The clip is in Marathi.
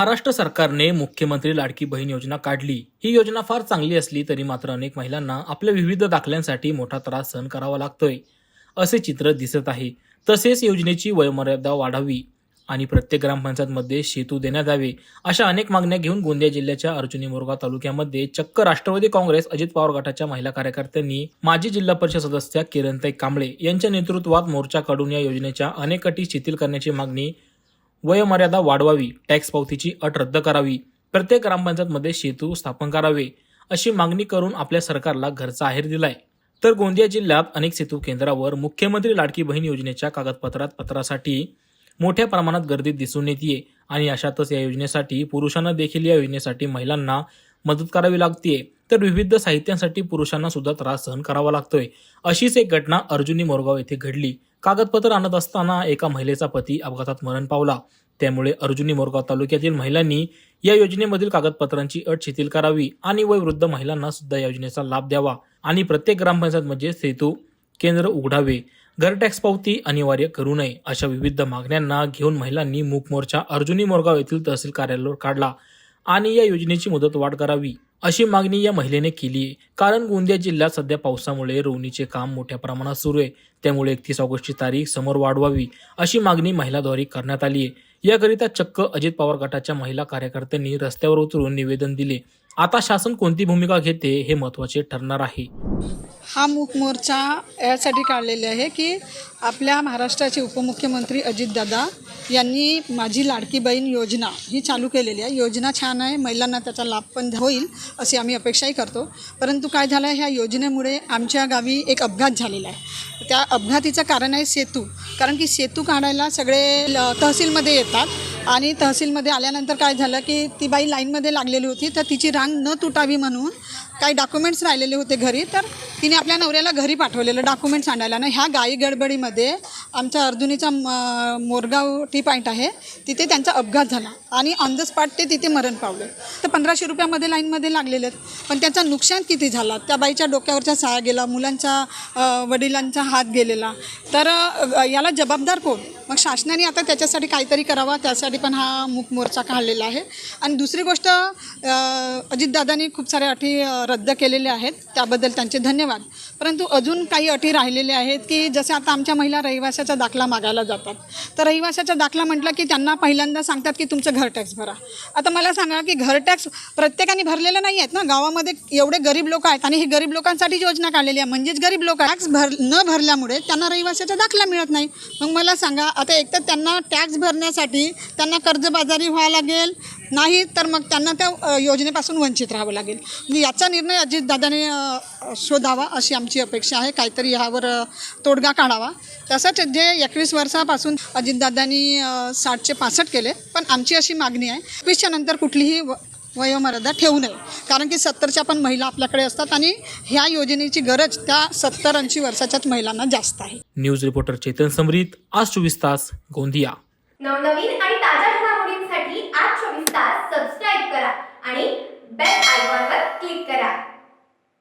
महाराष्ट्र सरकारने मुख्यमंत्री लाडकी बहीण योजना काढली. ही योजना फार चांगली असली तरी मात्र अनेक महिलांना आपल्या विविध दाखल्यांसाठी मोठा त्रास सहन करावा लागतोय असे चित्र दिसत आहे. तसेच योजनेची वयोमर्यादा वाढावी आणि प्रत्येक ग्रामपंचायतमध्ये सेतू देण्यात यावे अशा अनेक मागण्या घेऊन गोंदिया जिल्ह्याच्या अर्जुनी मोरगाव तालुक्यामध्ये चक्क राष्ट्रवादी काँग्रेस अजित पवार गटाच्या महिला कार्यकर्त्यांनी माजी जिल्हा परिषद सदस्या किरणताई कांबळे यांच्या नेतृत्वात मोर्चा काढून या योजनेच्या अनेक अटी शिथिल करण्याची मागणी वयोमर्यादा वाढवावी टॅक्स पावतीची अट रद्द करावी प्रत्येक ग्रामपंचायतमध्ये सेतू स्थापन करावे अशी मागणी करून आपल्या सरकारला घरचा आहेर दिलाय. तर गोंदिया जिल्ह्यात अनेक सेतू केंद्रावर मुख्यमंत्री लाडकी बहीण योजनेच्या कागदपत्रात पत्रासाठी मोठ्या प्रमाणात गर्दी दिसून येते आणि अशातच या योजनेसाठी पुरुषांना देखील या योजनेसाठी महिलांना मदत करावी लागते तर विविध साहित्यांसाठी पुरुषांना सुद्धा त्रास सहन करावा लागतोय. अशीच एक घटना अर्जुनी मोरगाव येथे घडली. कागदपत्र आणत असताना एका महिलेचा पती अपघातात मरण पावला. त्यामुळे अर्जुनी मोरगाव तालुक्यातील महिलांनी या योजनेमधील कागदपत्रांची अट शिथिल करावी आणि वयवृद्ध महिलांना सुद्धा या योजनेचा लाभ द्यावा आणि प्रत्येक ग्रामपंचायतमध्ये म्हणजे सेतू केंद्र उघडावे. घर टॅक्स पावती अनिवार्य करू नये अशा विविध मागण्यांना घेऊन महिलांनी मूक मोर्चा अर्जुनी मोरगाव येथील तहसील कार्यालयावर काढला आणि या योजनेची मुदत वाढ करावी. अशी मागणी या महिलेने केली. कारण गोंदिया जिल्ह्यात सध्या पावसामुळे रोवणीचे काम मोठ्या प्रमाणात सुरू आहे. त्यामुळे एकतीस ऑगस्टची तारीख समोर वाढवावी अशी मागणी महिलाद्वारे करण्यात आली आहे. याकरिता चक्क अजित पवार गटाच्या महिला कार्यकर्त्यांनी रस्त्यावर उतरून निवेदन दिले. आता शासन कोणती भूमिका घेते हे महत्त्वाचे ठरणार आहे. हा मूकमोर्चा यासाठी काढलेले आहे की आपल्या महाराष्ट्राचे उपमुख्यमंत्री अजितदादा यांनी माझी लाडकी बहीण योजना ही चालू केलेली आहे. योजना छान आहे महिलांना त्याचा लाभ पण होईल अशी आम्ही अपेक्षाही करतो. परंतु काय झालं आहे ह्या योजनेमुळे आमच्या गावी एक अपघात झालेला आहे. त्या अपघातीचं कारण आहे सेतू. कारण की सेतू काढायला सगळे ल- तहसीलमध्ये येतात आणि तहसीलमध्ये आल्यानंतर काय झालं की ती बाई लाईनमध्ये लागलेली होती तर तिची रांग न तुटावी म्हणून काही डॉक्युमेंट्स राहिलेले होते घरी तर तिने आपल्या नवऱ्याला घरी पाठवलेलं डॉक्युमेंट्स आणायला. ना ह्या गाई गडबडीमध्ये आमच्या अर्जुनीचा म- मोरगाव टी पॉईंट आहे. तिथे त्यांचा अपघात झाला. आणि ऑन द स्पॉट ते तिथे मरण पावले. तर पंधराशे रुपयामध्ये लाईनमध्ये लागलेले आहेत. पण त्याचं नुकसान किती झाला? त्या बाईच्या डोक्यावरचा साया गेला मुलांचा वडिलांचा हात गेलेला. तर याला जबाबदार कोण? मग शासनाने आता त्याच्यासाठी काहीतरी करावा त्यासाठी पण हा मूक मोर्चा काढलेला आहे. आणि दुसरी गोष्ट अजितदादांनी खूप साऱ्या अटी रद्द केलेल्या आहेत त्याबद्दल त्यांचे धन्यवाद. परंतु अजून काही अटी राहिलेल्या आहेत की जसे आता आमच्या महिला रहिवाशाचा दाखला मागायला जातात. तर रहिवाशाचा दाखला म्हटलं की त्यांना पहिल्यांदा सांगतात की तुमचं घर टॅक्स भरा. आता मला सांगा की घर टॅक्स प्रत्येकाने भरलेलं नाही आहेत ना? गावामध्ये एवढे गरीब लोक आहेत आणि ही गरीब लोकांसाठी योजना काढलेली आहे. म्हणजेच गरीब लोक टॅक्स भर न भरल्यामुळे त्यांना रहिवाशाचा दाखला मिळत नाही. मग मला सांगा आता एक तर त्यांना टॅक्स भरण्यासाठी त्यांना कर्जबाजारी व्हावं लागेल. नाही तर मग त्यांना त्या योजनेपासून वंचित राहावं लागेल. म्हणजे याचा निर्णय अजितदादाने शोधावा अशी आमची अपेक्षा आहे. काहीतरी ह्यावर तोडगा काढावा. तसंच जे एकवीस वर्षापासून अजितदादांनी साठचे पासष्ट केले पण आमची अशी मागणी आहे. एकवीसच्या नंतर कुठलीही व वयोमर्यादा ठेवू नये. कारण की सत्तरच्या पण महिला आपल्याकडे असतात आणि ह्या योजनेची गरज त्या सत्तर ऐंशी वर्षाच्याच महिलांना जास्त आहे. न्यूज रिपोर्टर चेतन समरीत आज चोवीस तास गोंदिया. नवनवीन आणि ताज्या घडामोडींसाठी आज चोवीस तास सबस्क्राईब करा आणि